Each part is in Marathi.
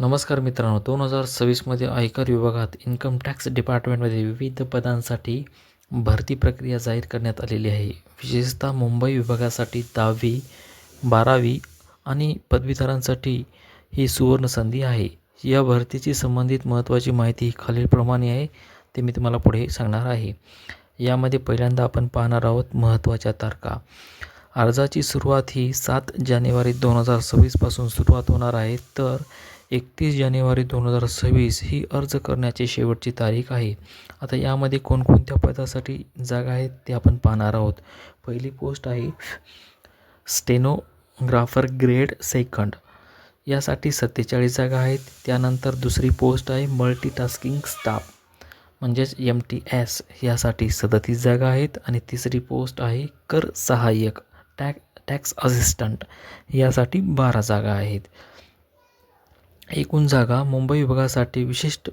नमस्कार मित्रांनो दोन हजार सव्वीसमध्ये आयकर विभागात इन्कम टॅक्स डिपार्टमेंटमध्ये विविध पदांसाठी भरती प्रक्रिया जाहीर करण्यात आलेली आहे. विशेषतः मुंबई विभागासाठी दहावी बारावी आणि पदवीधरांसाठी ही सुवर्ण संधी आहे. या भरतीची संबंधित महत्त्वाची माहिती खालीलप्रमाणे आहे ते मी तुम्हाला पुढे सांगणार आहे. यामध्ये पहिल्यांदा आपण पाहणार आहोत महत्त्वाच्या तारखा. अर्जाची सुरुवात ही सात जानेवारी दोन हजार सव्वीसपासून सुरुवात होणार आहे तर एकतीस जानेवारी दोन हजार सव्वीस ही अर्ज करण्याची शेवटची तारीख आहे. आता यामध्ये कोणकोणत्या पदासाठी जागा आहेत ते आपण पाहणार आहोत. पहिली पोस्ट आहे स्टेनोग्राफर ग्रेड सेकंड. यासाठी सत्तेचाळीस जागा आहेत. त्यानंतर दुसरी पोस्ट आहे मल्टीटास्किंग स्टाफ. म्हणजेच एम टी एस यासाठी सदतीस जागा आहेत. आणि तिसरी पोस्ट आहे कर सहाय्यक टॅक टॅक्स असिस्टंट. यासाठी बारा जागा आहेत. एकूण जागा मुंबई विभागासाठी विशिष्ट.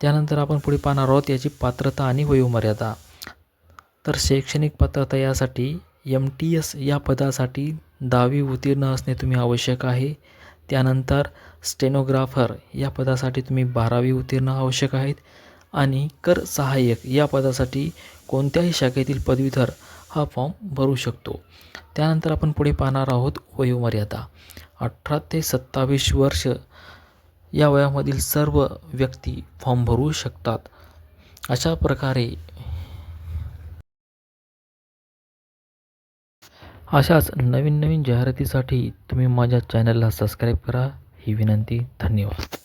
त्यानंतर आपण पुढे पाहणार आहोत याची पात्रता आणि वयोमर्यादा. तर शैक्षणिक पात्रता यासाठी एम टी एस या पदासाठी दहावी उत्तीर्ण असणे तुम्ही आवश्यक आहे. त्यानंतर स्टेनोग्राफर या पदासाठी तुम्ही बारावी उत्तीर्ण आवश्यक आहेत. आणि कर सहाय्यक या पदासाठी कोणत्याही शाखेतील पदवीधर हा फॉर्म भरू शकतो. त्यानंतर आपण पुढे पाहणार आहोत वयोमर्यादा. अठरा ते सत्तावीस वर्ष या वयामधील सर्व व्यक्ती फॉर्म भरू शकतात. अशा प्रकारे अशाच नवीन नवीन जाहिरातीसाठी तुम्ही माझ्या चॅनलला सबस्क्राईब करा. ही विनंती धन्यवाद.